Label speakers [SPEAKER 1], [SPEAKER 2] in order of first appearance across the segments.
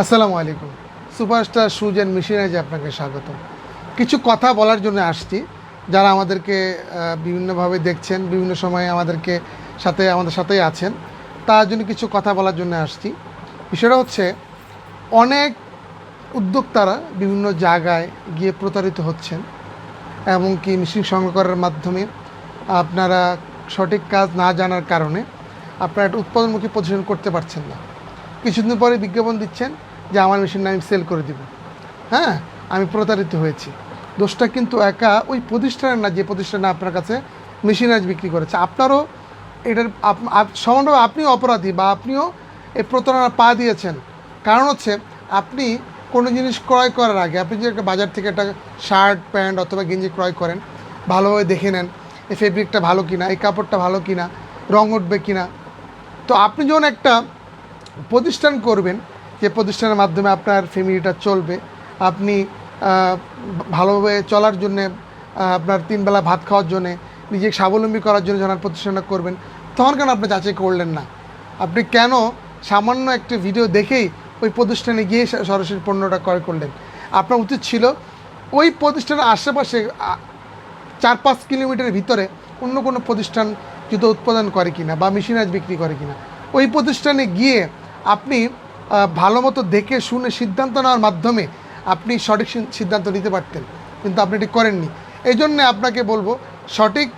[SPEAKER 1] আসসালামু আলাইকুম। Superstar shoes and মেশিনারিজে আপনাকে স্বাগত কিছু কথা বলার জন্য আসছি। যারা আমাদেরকে বিভিন্নভাবে দেখছেন, বিভিন্ন সময়ে আমাদেরকে সাথে, আমাদের সাথেই আছেন, তার জন্য কিছু কথা বলার জন্য আসছি। বিষয়টা হচ্ছে, অনেক উদ্যোক্তারা বিভিন্ন জায়গায় গিয়ে প্রতারিত হচ্ছেন, এমনকি মেশিন সংগ্রহ করার মাধ্যমে আপনারা সঠিক কাজ না জানার কারণে আপনারা একটা উৎপাদনমুখী প্রতিষ্ঠান করতে পারছেন না। কিছুদিন পরে বিজ্ঞাপন দিচ্ছেন যে আমার মেশিন আমি সেল করে দিব। হ্যাঁ আমি প্রতারিত হয়েছি। দোষটা কিন্তু একা ওই প্রতিষ্ঠানের না, যে প্রতিষ্ঠানে আপনার কাছে মেশিন মেশিনারিজ বিক্রি করেছে। আপনারও এটার সমানভাবে আপনিও অপরাধী বা আপনিও এই প্রতারণা পা দিয়েছেন। কারণ হচ্ছে আপনি কোনো জিনিস ক্রয় করার আগে, আপনি যে একটা বাজার থেকে একটা শার্ট, প্যান্ট অথবা গেঞ্জি ক্রয় করেন, ভালোভাবে দেখে নেন এই ফেব্রিকটা ভালো কিনা, এই কাপড়টা ভালো কিনা, রং উঠবে কিনা। তো আপনি যখন একটা প্রতিষ্ঠান করবেন, যে প্রতিষ্ঠানের মাধ্যমে আপনার ফ্যামিলিটা চলবে। আপনি ভালোভাবে চলার জন্যে আপনার তিনবেলা ভাত খাওয়ার জন্যে, নিজেকে স্বাবলম্বী করার জন্য যখন প্রতিষ্ঠানটা করবেন, তখন কেন আপনি যাচাই করলেন না? আপনি কেন সামান্য একটি ভিডিও দেখেই ওই প্রতিষ্ঠানে গিয়ে সরাসরি পণ্যটা ক্রয় করলেন? আপনার উচিত ছিল ওই প্রতিষ্ঠানের আশেপাশে চার পাঁচ কিলোমিটারের ভিতরে অন্য কোনো প্রতিষ্ঠান জুতো উৎপাদন করে কিনা বা মেশিনারিজ বিক্রি করে কিনা, ওই প্রতিষ্ঠানে গিয়ে আপনি ভালো মতো দেখে শুনে সিদ্ধান্ত নেওয়ার মাধ্যমে আপনি সঠিক সিদ্ধান্ত নিতে পারতেন। কিন্তু আপনি এটি করেননি। এই জন্যে আপনাকে বলব, সঠিক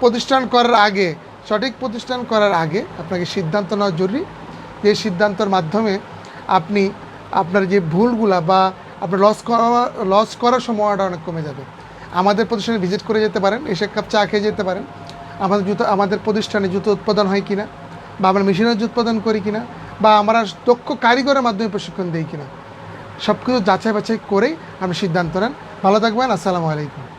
[SPEAKER 1] প্রতিষ্ঠান করার আগে, সঠিক প্রতিষ্ঠান করার আগে আপনাকে সিদ্ধান্ত নেওয়া জরুরি। যে সিদ্ধান্তর মাধ্যমে আপনি আপনার যে ভুলগুলা বা আপনার লস করা লস করার সময়টা অনেক কমে যাবে। আমাদের প্রতিষ্ঠানে ভিজিট করে যেতে পারেন, এসে কাপ চা খেয়ে যেতে পারেন। আমাদের জুতো, আমাদের প্রতিষ্ঠানে জুতো উৎপাদন হয় কিনা, বা আমরা মেশিনারি উৎপাদন করি কিনা বা আমরা দক্ষ কারিগরের মাধ্যমে প্রশিক্ষণ দিই কিনা সব কিছু যাচাই বাছাই করেই আপনি সিদ্ধান্ত নেন। ভালো থাকবেন, আসসালামু আলাইকুম।